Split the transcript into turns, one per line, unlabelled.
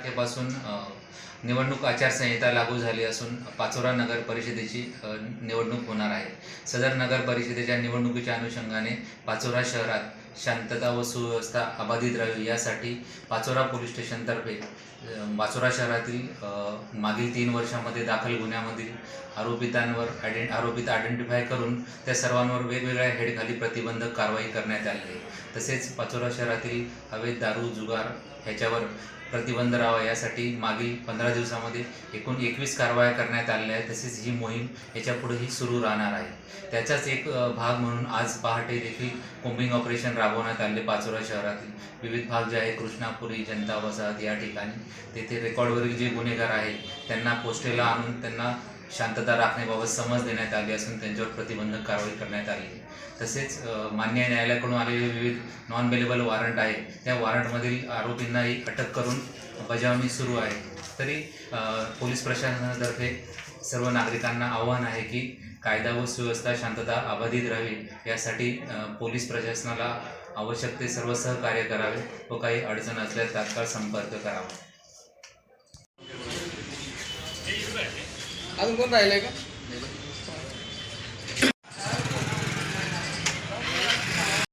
तारखेपासून निवडणूक आचारसंहिता लागू झाली असून पाचोरा नगर परिषदेची निवडणूक होणार आहे. सदर नगर परिषदेच्या निवडणुकीच्या अनुषंगाने पाचोरा शहरात शांतता व सुव्यवस्था अबाधित राहावी यासाठी पाचोरा पोलीस स्टेशनतर्फे पाचोरा शहरातील मागील तीन वर्षामध्ये दाखल गुन्ह्यामधील आरोपितांवर आयडें आरोपित आयडेंटिफाय करून त्या सर्वांवर वेगवेगळ्या हेडखाली प्रतिबंधक कारवाई करण्यात आली आहे. तसेच पाचोरा शहरातील अवैध दारू जुगार ह्याच्यावर प्रतिबंध राहावा यासाठी मागील पंधरा दिवसामध्ये एकूण एकवीस कारवाया करण्यात आलेल्या आहेत. तसेच ही मोहीम याच्यापुढेही सुरू राहणार आहे. त्याचाच एक भाग म्हणून आज पहाटे देखील कोम्बिंग ऑपरेशन राबवण्यात आले पाचोरा शहरातील विविध भाग जे आहे कृष्णापुरी जनता वसाहत या ठिकाणी. तेथे रेकॉर्डवरील जे गुन्हेगार आहेत त्यांना पोस्टेला आणून त्यांना शांतता राखण्याबाबत समज देण्यात आली असून त्यांच्यावर प्रतिबंधक कारवाई करण्यात आली. तसेच मान्य न्यायालयाकडून आलेले विविध नॉन बेलेबल वॉरंट आहे त्या वॉरंटमधील आरोपींनाही अटक करून बजावणी सुरू आहे. तरी पोलीस प्रशासनातर्फे सर्व नागरिकांना आव्हान आहे की कायदा व सुव्यवस्था शांतता अबाधित राहावी. यासाठी पोलीस प्रशासनाला आवश्यक ते सर्व सहकार्य करावे व काही अडचण असल्यास तात्काळ संपर्क करावा.
अजून कोण राहिलंय का?